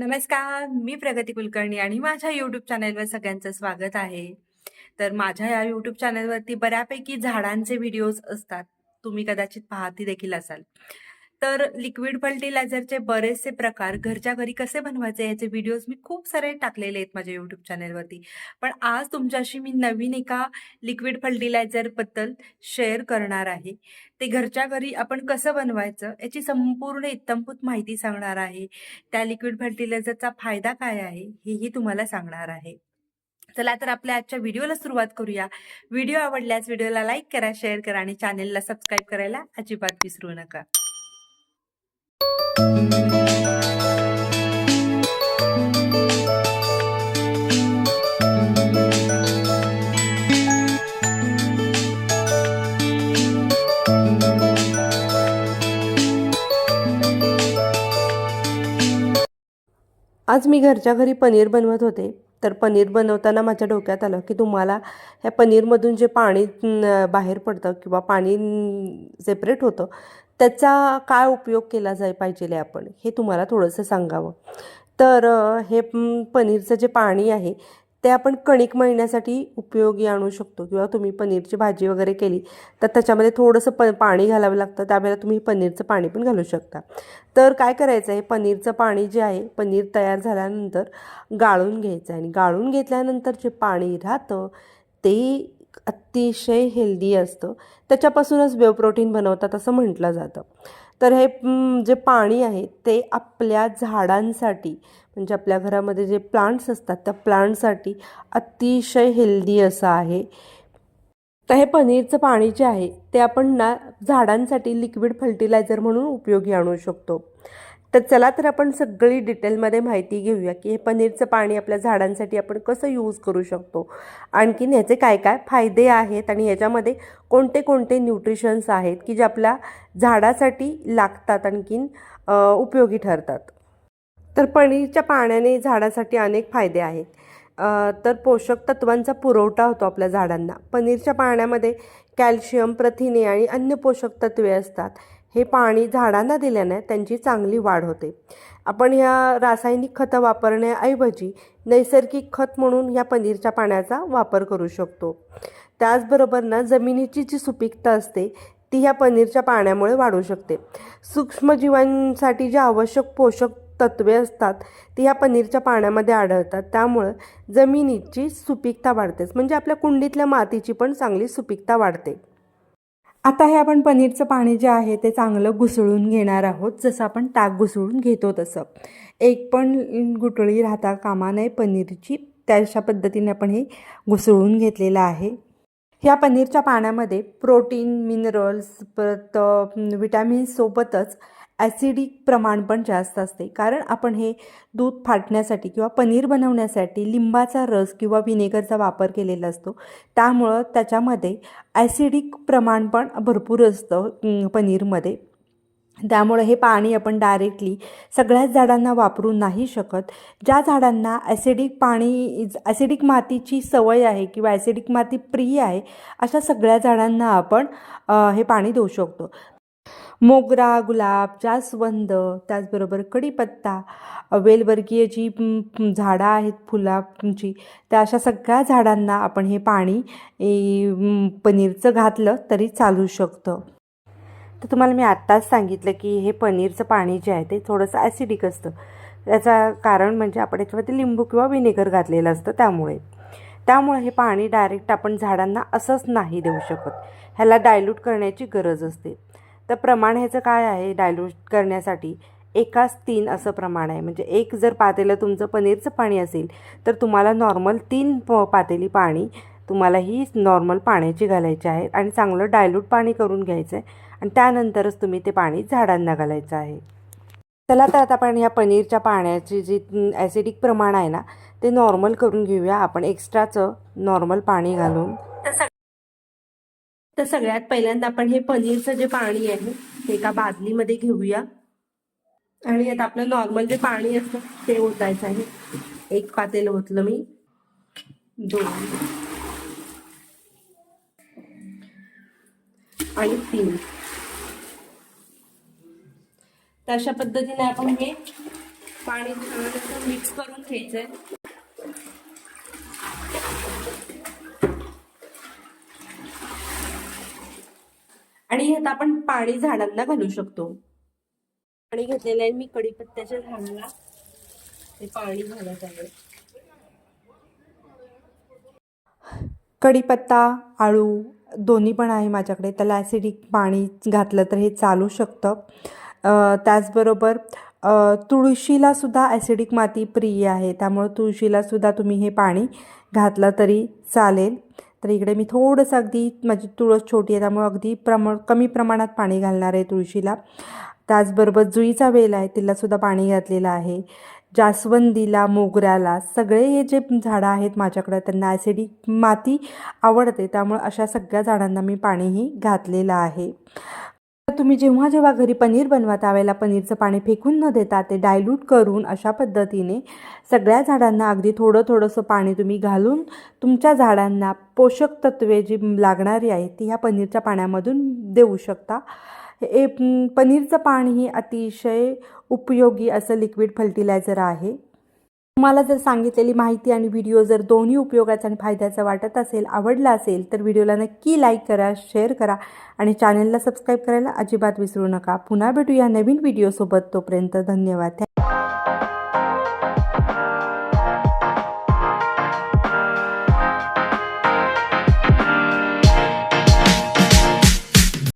नमस्कार मी प्रगती कुलकर्णी आणि माझ्या यूट्यूब चॅनेलवर सगळ्यांचं स्वागत आहे. तर माझ्या या यूट्यूब चॅनेलवरती बऱ्यापैकी झाडांचे व्हिडिओज असतात. तुम्ही कदाचित पाहती देखील असाल. तर लिक्विड फर्टिलायझरचे बरेचसे प्रकार घरच्या घरी कसे बनवायचे याचे व्हिडिओज मी खूप सारे टाकलेले आहेत माझ्या यूट्यूब चॅनलवरती पण आज तुमच्याशी मी नवीन एका लिक्विड फर्टिलायझरबद्दल शेअर करणार आहे. ते घरच्या घरी आपण कसं बनवायचं याची संपूर्ण इत्तमपूत माहिती सांगणार आहे. त्या लिक्विड फर्टिलायझरचा फायदा काय आहे हेही तुम्हाला सांगणार आहे. चला तर आपल्या आजच्या व्हिडिओला सुरुवात करूया. व्हिडिओ आवडल्यास व्हिडिओला लाईक करा शेअर करा आणि चॅनेलला सबस्क्राईब करायला अजिबात विसरू नका. आज मी घरच्या घरी पनीर बनवत होते. तर पनीर बनवताना माझ्या डोक्यात आलं की तुम्हाला ह्या पनीरमधून जे पाणी बाहेर पडतं किंवा पाणी सेपरेट होतं त्याचा काय उपयोग केला जाय पाहिजे आपण हे तुम्हाला थोडंसं सांगावं. तर हे पनीरचं जे पाणी आहे ते आपण कणिक मळण्यासाठी उपयोगी आणू शकतो किंवा तुम्ही पनीरची भाजी वगैरे केली तर त्याच्यामध्ये थोडंसं प पाणी घालावं लागतं त्यावेळेला तुम्ही पनीरचं पाणी पण घालू शकता. तर काय करायचं आहे पनीरचं पाणी जे आहे पनीर तयार झाल्यानंतर गाळून घ्यायचं आहे आणि गाळून घेतल्यानंतर जे पाणी राहतं ते अतिशय हेल्दी असतं. त्याच्यापासूनच बेव प्रोटीन बनवतात असं म्हटलं जातं. तर हे जे पाणी आहे ते आपल्या झाडांसाठी म्हणजे आपल्या घरामध्ये जे प्लांट्स असतात त्या प्लांटसाठी अतिशय हेल्दी असं आहे. तर हे पनीरचं पाणी जे आहे ते आपण ना झाडांसाठी लिक्विड फर्टिलायझर म्हणून उपयोगी आणू शकतो. तर चला तर आपण सगळी डिटेलमध्ये माहिती घेऊया की हे पनीरचं पाणी आपल्या झाडांसाठी आपण कसं यूज करू शकतो. आणखीन ह्याचे काय काय फायदे आहेत आणि ह्याच्यामध्ये कोणते कोणते न्यूट्रिशन्स आहेत की जे आपल्या झाडासाठी लागतात आणखीन उपयोगी ठरतात. तर पनीरच्या पाण्याने झाडासाठी अनेक फायदे आहेत. तर पोषक तत्वांचा पुरवठा होतो आपल्या झाडांना. पनीरच्या पाण्यामध्ये कॅल्शियम प्रथिने आणि अन्य पोषक तत्वे असतात. हे पाणी झाडांना दिल्याने त्यांची चांगली वाढ होते. आपण ह्या रासायनिक खतं वापरण्याऐवजी नैसर्गिक खत म्हणून ह्या पनीरच्या पाण्याचा वापर करू शकतो. त्याचबरोबर ना जमिनीची जी सुपीकता असते ती ह्या पनीरच्या पाण्यामुळे वाढू शकते. सूक्ष्मजीवांसाठी जे आवश्यक पोषक तत्वे असतात ती ह्या पनीरच्या पाण्यामध्ये आढळतात. त्यामुळं जमिनीची सुपीकता वाढतेच. म्हणजे आपल्या कुंडीतल्या मातीची पण चांगली सुपीकता वाढते. आता हे आपण पनीरचं पाणी जे आहे ते चांगलं घुसळून घेणार आहोत जसं आपण ताक घुसळून घेतो तसं. एक पण गुटळी राहता कामा नये पनीरची. त्याच्या पद्धतीने आपण हे घुसळून घेतलेलं आहे. ह्या पनीरच्या पाण्यामध्ये प्रोटीन मिनरल्स परत विटॅमिन्ससोबतच ॲसिडिक प्रमाण पण जास्त असते. कारण आपण हे दूध फाटण्यासाठी किंवा पनीर बनवण्यासाठी लिंबाचा रस किंवा विनेगरचा वापर केलेला असतो. त्यामुळं त्याच्यामध्ये ॲसिडिक प्रमाण पण भरपूर असतं पनीरमध्ये. त्यामुळे हे पाणी आपण डायरेक्टली सगळ्याच झाडांना वापरू नाही शकत. ज्या झाडांना ॲसिडिक पाणी ॲसिडिक मातीची सवय आहे किंवा ॲसिडिक माती प्रिय आहे अशा सगळ्या झाडांना आपण हे पाणी देऊ शकतो. मोगरा गुलाब जास्वंद त्याचबरोबर कढीपत्ता वेलवर्गीय जी झाडं आहेत फुलांची त्या अशा सगळ्या झाडांना आपण हे पाणी पनीरचं घातलं तरी चालू शकतं. तर तुम्हाला मी आत्ताच सांगितलं की हे पनीरचं पाणी जे आहे ते थोडंसं ॲसिडिक असतं. याचं कारण म्हणजे आपण याच्यामध्ये लिंबू किंवा व्हिनेगर घातलेलं असतं त्यामुळे. त्यामुळे हे पाणी डायरेक्ट आपण झाडांना असंच नाही देऊ शकत. ह्याला डायल्यूट करण्याची गरज असते. तर प्रमाण ह्याचं काय आहे? डायल्यूट करण्यासाठी एकाच तीन असं प्रमाण आहे. म्हणजे एक जर पातेलं तुमचं पनीरचं पाणी असेल तर तुम्हाला नॉर्मल तीन प पातेली पाणी तुम्हाला ही नॉर्मल पाण्याची घालायची आहे आणि चांगलं डायल्यूट पाणी करून घ्यायचं आहे आणि त्यानंतरच तुम्ही ते पाणी झाडांना घालायचं आहे. चला तर आता आपण ह्या पनीरच्या पाण्याची जी ॲसिडिक प्रमाण आहे ना ते नॉर्मल करून घेऊया. आपण एक्स्ट्राचं नॉर्मल पाणी घालून. तर सगळ्यात पहिल्यांदा आपण हे पनीरचं जे पाणी आहे ते एका बादलीमध्ये घेऊया. आणि आता आपलं नॉर्मल जे पाणी असतं ते ओतायचं आहे. एक पातेलं ओतलं मी. दोन. आणि तीन. तर अशा पद्धतीने आपण हे पाणी छान मिक्स करून घ्यायचंय. आणि ह्यात आपण पाणी झाडांना घालू शकतो. पाणी घेतलेलं आहे मी कडीपत्त्याच्या झाडाला. ते पाणी घालत आहे. कढीपत्ता आळू दोन्ही पण आहे माझ्याकडे. त्याला ॲसिडिक पाणी घातलं तर हे चालू शकतं. त्याचबरोबर तुळशीलासुद्धा ॲसिडिक माती प्रिय आहे. त्यामुळं तुळशीलासुद्धा तुम्ही हे पाणी घातलं तरी चालेल. तर इकडे मी थोडंसं अगदी माझी तुळस छोटी आहे त्यामुळे अगदी प्रमाण कमी प्रमाणात पाणी घालणार आहे तुळशीला. त्याचबरोबर जुईचा वेल आहे तिलासुद्धा पाणी घातलेलं आहे. जास्वंदीला मोगऱ्याला सगळे हे जे झाडं आहेत माझ्याकडं त्यांना ॲसिडिक माती आवडते. त्यामुळे अशा सगळ्या झाडांना मी पाणीही घातलेलं आहे. तर तुम्ही जेव्हा जेव्हा घरी पनीर बनवा त्यावेळेला पनीरचं पाणी फेकून न देता ते डायल्यूट करून अशा पद्धतीने सगळ्या झाडांना अगदी थोडं थोडंसं पाणी तुम्ही घालून तुमच्या झाडांना पोषक तत्वे जी लागणारी आहेत ती ह्या पनीरच्या पाण्यामधून देऊ शकता. हे पनीरचं पाणी हे अतिशय उपयोगी असं लिक्विड फर्टिलायझर आहे. तुम्हाला जर सांगितलेली माहिती आणि व्हिडिओ जर दोन्ही उपयोगाचा आणि फायद्याचा वाटत असेल आवडला असेल तर व्हिडिओला नक्की लाईक करा शेअर करा आणि चॅनलला सबस्क्राईब करायला अजिबात विसरू नका. पुन्हा भेटूया नवीन व्हिडिओसोबत. तोपर्यंत धन्यवाद.